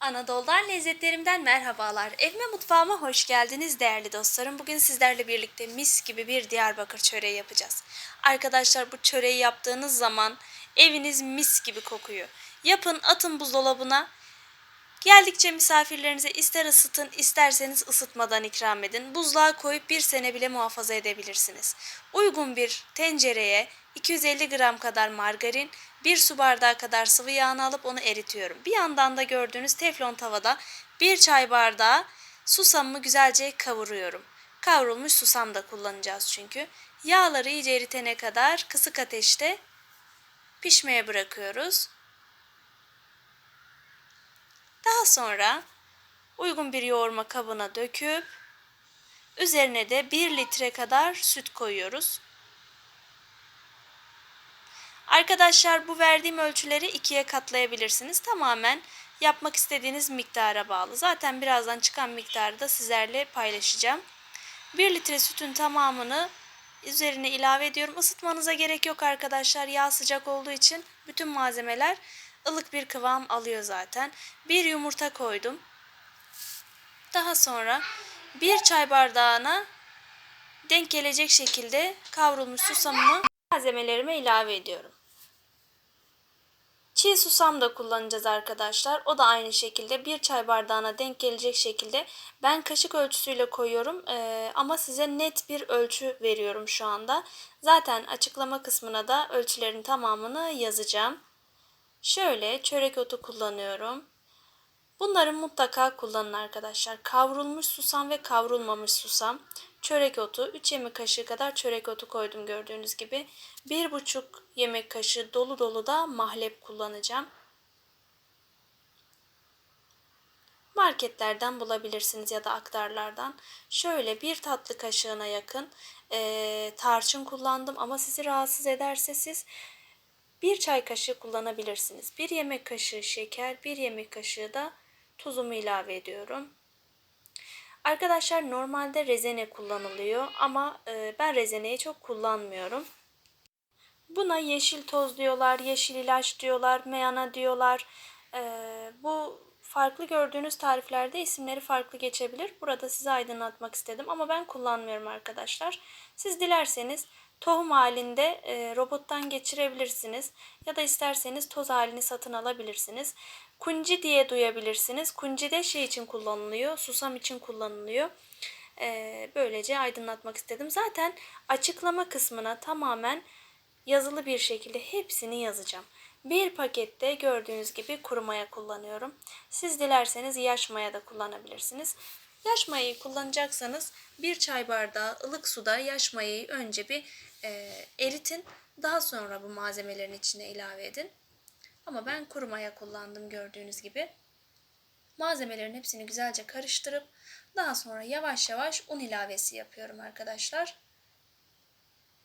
Anadolu'dan lezzetlerimden merhabalar. Evime mutfağıma hoş geldiniz değerli dostlarım. Bugün sizlerle birlikte mis gibi bir Diyarbakır çöreği yapacağız. Arkadaşlar bu çöreği yaptığınız zaman eviniz mis gibi kokuyor. Yapın atın buzdolabına. Geldikçe misafirlerinize ister ısıtın isterseniz ısıtmadan ikram edin. Buzluğa koyup bir sene bile muhafaza edebilirsiniz. Uygun bir tencereye 250 gram kadar margarin, 1 su bardağı kadar sıvı yağını alıp onu eritiyorum. Bir yandan da gördüğünüz teflon tavada 1 çay bardağı susamımı güzelce kavuruyorum. Kavrulmuş susam da kullanacağız çünkü. Yağları iyice eritene kadar kısık ateşte pişmeye bırakıyoruz. Daha sonra uygun bir yoğurma kabına döküp üzerine de 1 litre kadar süt koyuyoruz. Arkadaşlar bu verdiğim ölçüleri ikiye katlayabilirsiniz. Tamamen yapmak istediğiniz miktara bağlı. Zaten birazdan çıkan miktarı da sizlerle paylaşacağım. 1 litre sütün tamamını üzerine ilave ediyorum. Isıtmanıza gerek yok arkadaşlar. Yağ sıcak olduğu için bütün malzemeler ılık bir kıvam alıyor zaten. Bir yumurta koydum. Daha sonra bir çay bardağına denk gelecek şekilde kavrulmuş susamımı malzemelerime ilave ediyorum. Çiğ susam da kullanacağız arkadaşlar. O da aynı şekilde bir çay bardağına denk gelecek şekilde ben kaşık ölçüsüyle koyuyorum ee, ama size net bir ölçü veriyorum şu anda. Zaten açıklama kısmına da ölçülerin tamamını yazacağım. Şöyle çörek otu kullanıyorum. Bunları mutlaka kullanın arkadaşlar. Kavrulmuş susam ve kavrulmamış susam. Çörek otu 3 yemek kaşığı kadar çörek otu koydum gördüğünüz gibi. 1,5 yemek kaşığı dolu dolu da mahlep kullanacağım. Marketlerden bulabilirsiniz ya da aktarlardan. Şöyle bir tatlı kaşığına yakın e, tarçın kullandım ama sizi rahatsız ederse siz bir çay kaşığı kullanabilirsiniz. Bir yemek kaşığı şeker, bir yemek kaşığı da tuzumu ilave ediyorum. Arkadaşlar normalde rezene kullanılıyor ama e, ben rezeneyi çok kullanmıyorum. Buna yeşil toz diyorlar, yeşil ilaç diyorlar, meyana diyorlar. E, bu farklı gördüğünüz tariflerde isimleri farklı geçebilir. Burada size aydınlatmak istedim ama ben kullanmıyorum arkadaşlar. Siz dilerseniz tohum halinde e, robottan geçirebilirsiniz ya da isterseniz toz halini satın alabilirsiniz. Kunci diye duyabilirsiniz. Kunci de şey için kullanılıyor, susam için kullanılıyor. E, böylece aydınlatmak istedim. Zaten açıklama kısmına tamamen yazılı bir şekilde hepsini yazacağım. Bir pakette gördüğünüz gibi kuru maya kullanıyorum. Siz dilerseniz yaş maya da kullanabilirsiniz. Yaş mayayı kullanacaksanız bir çay bardağı ılık suda yaş mayayı önce bir e, eritin. Daha sonra bu malzemelerin içine ilave edin. Ama ben kuru maya kullandım gördüğünüz gibi. Malzemelerin hepsini güzelce karıştırıp daha sonra yavaş yavaş un ilavesi yapıyorum arkadaşlar.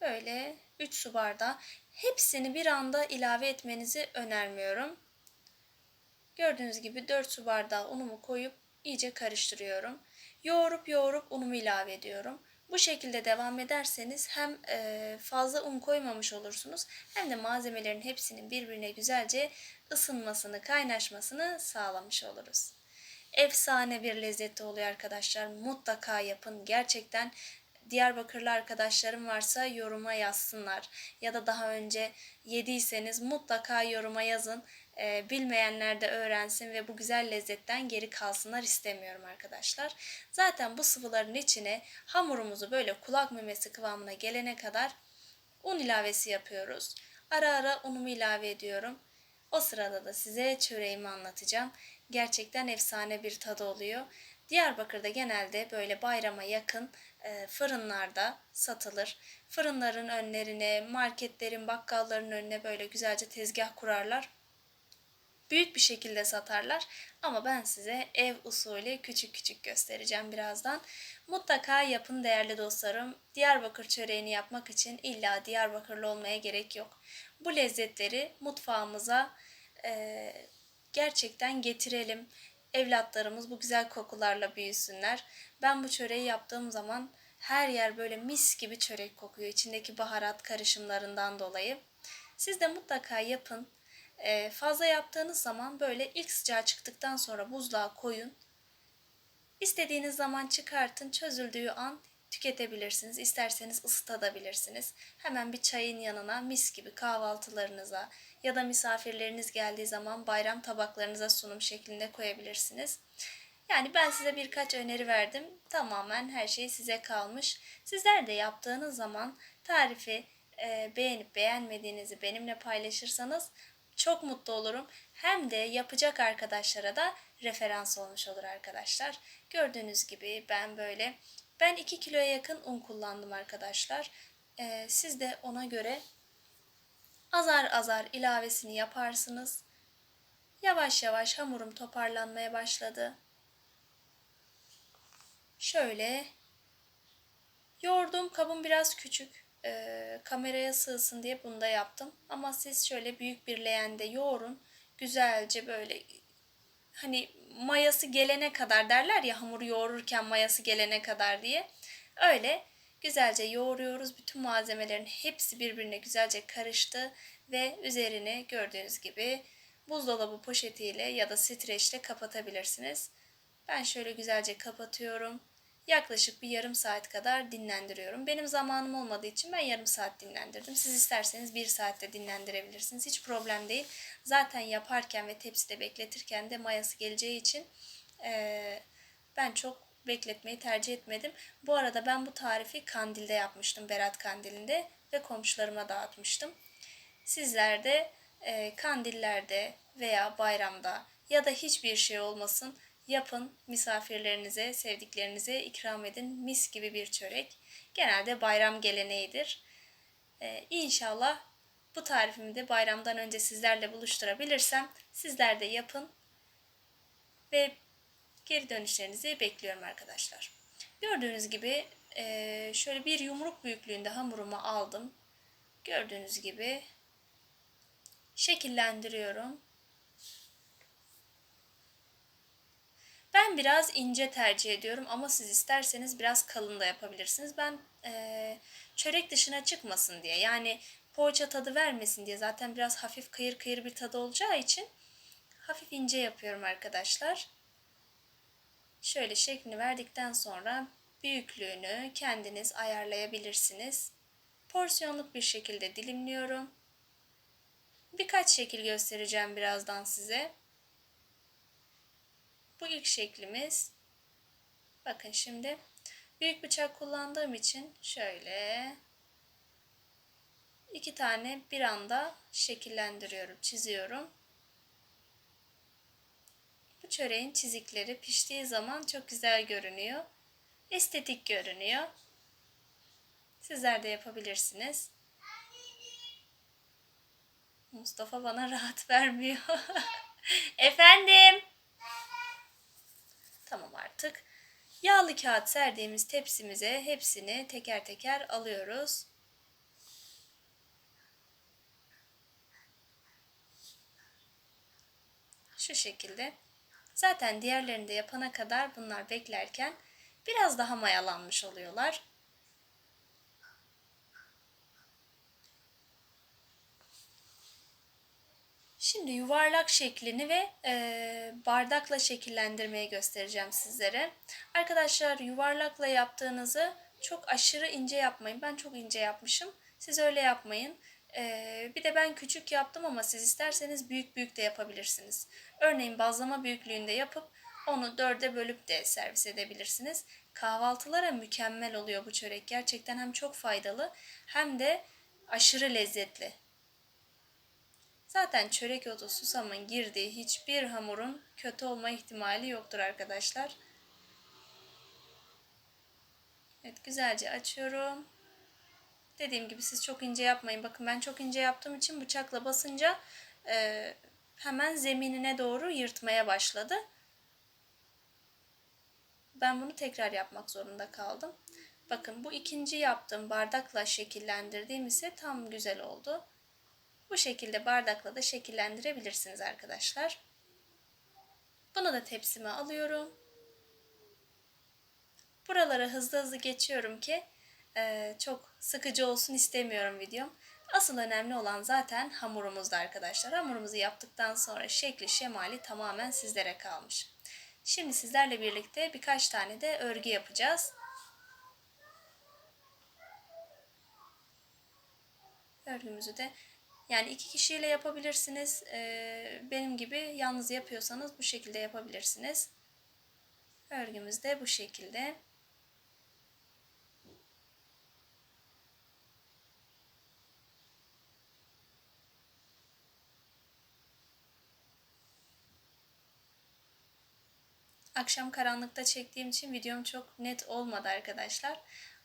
Böyle 3 su bardağı. Hepsini bir anda ilave etmenizi önermiyorum. Gördüğünüz gibi 4 su bardağı unumu koyup iyice karıştırıyorum. Yoğurup yoğurup unumu ilave ediyorum. Bu şekilde devam ederseniz hem fazla un koymamış olursunuz hem de malzemelerin hepsinin birbirine güzelce ısınmasını, kaynaşmasını sağlamış oluruz. Efsane bir lezzeti oluyor arkadaşlar. Mutlaka yapın. Gerçekten Diyarbakırlı arkadaşlarım varsa yoruma yazsınlar. Ya da daha önce yediyseniz mutlaka yoruma yazın. Ee, bilmeyenler de öğrensin ve bu güzel lezzetten geri kalsınlar istemiyorum arkadaşlar. Zaten bu sıvıların içine hamurumuzu böyle kulak memesi kıvamına gelene kadar un ilavesi yapıyoruz. Ara ara unumu ilave ediyorum. O sırada da size çöreğimi anlatacağım. Gerçekten efsane bir tadı oluyor. Diyarbakır'da genelde böyle bayrama yakın e, fırınlarda satılır. Fırınların önlerine, marketlerin, bakkalların önüne böyle güzelce tezgah kurarlar. Büyük bir şekilde satarlar ama ben size ev usulü küçük küçük göstereceğim birazdan. Mutlaka yapın değerli dostlarım. Diyarbakır çöreğini yapmak için illa Diyarbakırlı olmaya gerek yok. Bu lezzetleri mutfağımıza e, gerçekten getirelim evlatlarımız bu güzel kokularla büyüsünler. Ben bu çöreği yaptığım zaman her yer böyle mis gibi çörek kokuyor. İçindeki baharat karışımlarından dolayı. Siz de mutlaka yapın. Ee, fazla yaptığınız zaman böyle ilk sıcağı çıktıktan sonra buzluğa koyun. İstediğiniz zaman çıkartın. Çözüldüğü an tüketebilirsiniz. İsterseniz ısıtabilirsiniz. Hemen bir çayın yanına mis gibi kahvaltılarınıza ya da misafirleriniz geldiği zaman bayram tabaklarınıza sunum şeklinde koyabilirsiniz. Yani ben size birkaç öneri verdim. Tamamen her şey size kalmış. Sizler de yaptığınız zaman tarifi e, beğenip beğenmediğinizi benimle paylaşırsanız çok mutlu olurum. Hem de yapacak arkadaşlara da referans olmuş olur arkadaşlar. Gördüğünüz gibi ben böyle ben 2 kiloya yakın un kullandım arkadaşlar. Ee, siz de ona göre azar azar ilavesini yaparsınız. Yavaş yavaş hamurum toparlanmaya başladı. Şöyle yoğurdum kabım biraz küçük. Ee, kameraya sığsın diye bunu da yaptım. Ama siz şöyle büyük bir leğende yoğurun. Güzelce böyle hani mayası gelene kadar derler ya hamuru yoğururken mayası gelene kadar diye. Öyle güzelce yoğuruyoruz. Bütün malzemelerin hepsi birbirine güzelce karıştı ve üzerine gördüğünüz gibi buzdolabı poşetiyle ya da streçle kapatabilirsiniz. Ben şöyle güzelce kapatıyorum. Yaklaşık bir yarım saat kadar dinlendiriyorum. Benim zamanım olmadığı için ben yarım saat dinlendirdim. Siz isterseniz bir saatte dinlendirebilirsiniz. Hiç problem değil. Zaten yaparken ve tepside bekletirken de mayası geleceği için e, ben çok bekletmeyi tercih etmedim. Bu arada ben bu tarifi kandilde yapmıştım. Berat kandilinde ve komşularıma dağıtmıştım. Sizler de e, kandillerde veya bayramda ya da hiçbir şey olmasın yapın misafirlerinize, sevdiklerinize ikram edin. Mis gibi bir çörek. Genelde bayram geleneğidir. Ee, inşallah bu tarifimi de bayramdan önce sizlerle buluşturabilirsem sizler de yapın ve geri dönüşlerinizi bekliyorum arkadaşlar. Gördüğünüz gibi e, şöyle bir yumruk büyüklüğünde hamurumu aldım. Gördüğünüz gibi şekillendiriyorum. Ben biraz ince tercih ediyorum ama siz isterseniz biraz kalın da yapabilirsiniz. Ben e, çörek dışına çıkmasın diye yani poğaça tadı vermesin diye zaten biraz hafif kıyır kıyır bir tadı olacağı için hafif ince yapıyorum arkadaşlar. Şöyle şeklini verdikten sonra büyüklüğünü kendiniz ayarlayabilirsiniz. Porsiyonluk bir şekilde dilimliyorum. Birkaç şekil göstereceğim birazdan size. Bu ilk şeklimiz. Bakın şimdi büyük bıçak kullandığım için şöyle iki tane bir anda şekillendiriyorum, çiziyorum. Bu çöreğin çizikleri piştiği zaman çok güzel görünüyor. Estetik görünüyor. Sizler de yapabilirsiniz. Mustafa bana rahat vermiyor. Efendim. Tamam artık. Yağlı kağıt serdiğimiz tepsimize hepsini teker teker alıyoruz. Şu şekilde. Zaten diğerlerini de yapana kadar bunlar beklerken biraz daha mayalanmış oluyorlar. Şimdi yuvarlak şeklini ve e, bardakla şekillendirmeyi göstereceğim sizlere. Arkadaşlar yuvarlakla yaptığınızı çok aşırı ince yapmayın. Ben çok ince yapmışım. Siz öyle yapmayın. E, bir de ben küçük yaptım ama siz isterseniz büyük büyük de yapabilirsiniz. Örneğin bazlama büyüklüğünde yapıp onu dörde bölüp de servis edebilirsiniz. Kahvaltılara mükemmel oluyor bu çörek. Gerçekten hem çok faydalı hem de aşırı lezzetli. Zaten çörek otu susamın girdiği hiçbir hamurun kötü olma ihtimali yoktur arkadaşlar. Evet güzelce açıyorum. Dediğim gibi siz çok ince yapmayın. Bakın ben çok ince yaptığım için bıçakla basınca e, hemen zeminine doğru yırtmaya başladı. Ben bunu tekrar yapmak zorunda kaldım. Bakın bu ikinci yaptığım bardakla şekillendirdiğim ise tam güzel oldu. Bu şekilde bardakla da şekillendirebilirsiniz arkadaşlar. Bunu da tepsime alıyorum. Buraları hızlı hızlı geçiyorum ki e, çok sıkıcı olsun istemiyorum videom. Asıl önemli olan zaten hamurumuzda arkadaşlar. Hamurumuzu yaptıktan sonra şekli şemali tamamen sizlere kalmış. Şimdi sizlerle birlikte birkaç tane de örgü yapacağız. Örgümüzü de yani iki kişiyle yapabilirsiniz. Ee, benim gibi yalnız yapıyorsanız bu şekilde yapabilirsiniz. Örgümüz de bu şekilde. Akşam karanlıkta çektiğim için videom çok net olmadı arkadaşlar.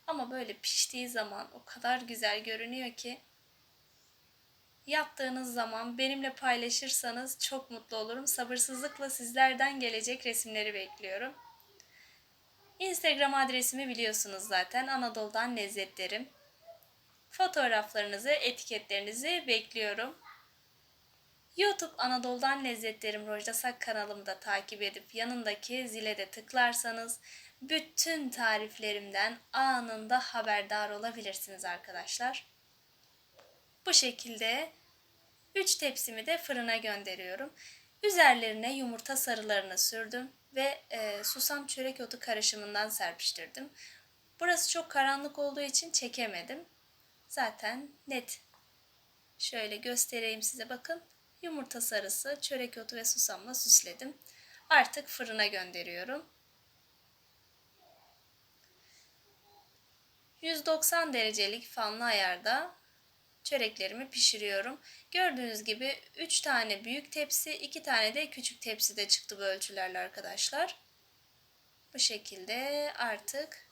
Ama böyle piştiği zaman o kadar güzel görünüyor ki yaptığınız zaman benimle paylaşırsanız çok mutlu olurum. Sabırsızlıkla sizlerden gelecek resimleri bekliyorum. Instagram adresimi biliyorsunuz zaten. Anadolu'dan lezzetlerim. Fotoğraflarınızı, etiketlerinizi bekliyorum. YouTube Anadolu'dan Lezzetlerim Rojdasak kanalımı da takip edip yanındaki zile de tıklarsanız bütün tariflerimden anında haberdar olabilirsiniz arkadaşlar. Bu şekilde 3 tepsimi de fırına gönderiyorum. Üzerlerine yumurta sarılarını sürdüm ve e, susam çörek otu karışımından serpiştirdim. Burası çok karanlık olduğu için çekemedim. Zaten net. Şöyle göstereyim size bakın. Yumurta sarısı, çörek otu ve susamla süsledim. Artık fırına gönderiyorum. 190 derecelik fanlı ayarda çöreklerimi pişiriyorum. Gördüğünüz gibi 3 tane büyük tepsi, 2 tane de küçük tepsi de çıktı bu ölçülerle arkadaşlar. Bu şekilde artık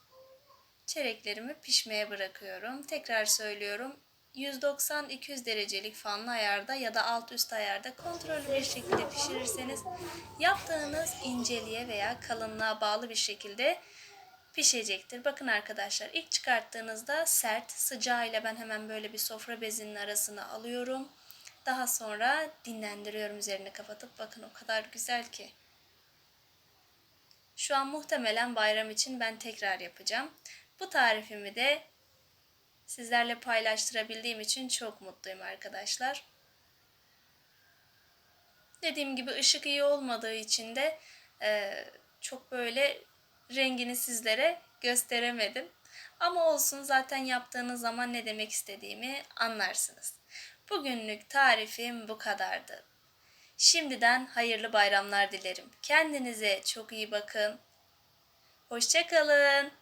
çöreklerimi pişmeye bırakıyorum. Tekrar söylüyorum. 190-200 derecelik fanlı ayarda ya da alt üst ayarda kontrollü bir şekilde pişirirseniz yaptığınız inceliğe veya kalınlığa bağlı bir şekilde pişecektir. Bakın arkadaşlar ilk çıkarttığınızda sert sıcağıyla ben hemen böyle bir sofra bezinin arasına alıyorum. Daha sonra dinlendiriyorum üzerini kapatıp bakın o kadar güzel ki. Şu an muhtemelen bayram için ben tekrar yapacağım. Bu tarifimi de sizlerle paylaştırabildiğim için çok mutluyum arkadaşlar. Dediğim gibi ışık iyi olmadığı için de e, çok böyle rengini sizlere gösteremedim. Ama olsun zaten yaptığınız zaman ne demek istediğimi anlarsınız. Bugünlük tarifim bu kadardı. Şimdiden hayırlı bayramlar dilerim. Kendinize çok iyi bakın. Hoşçakalın.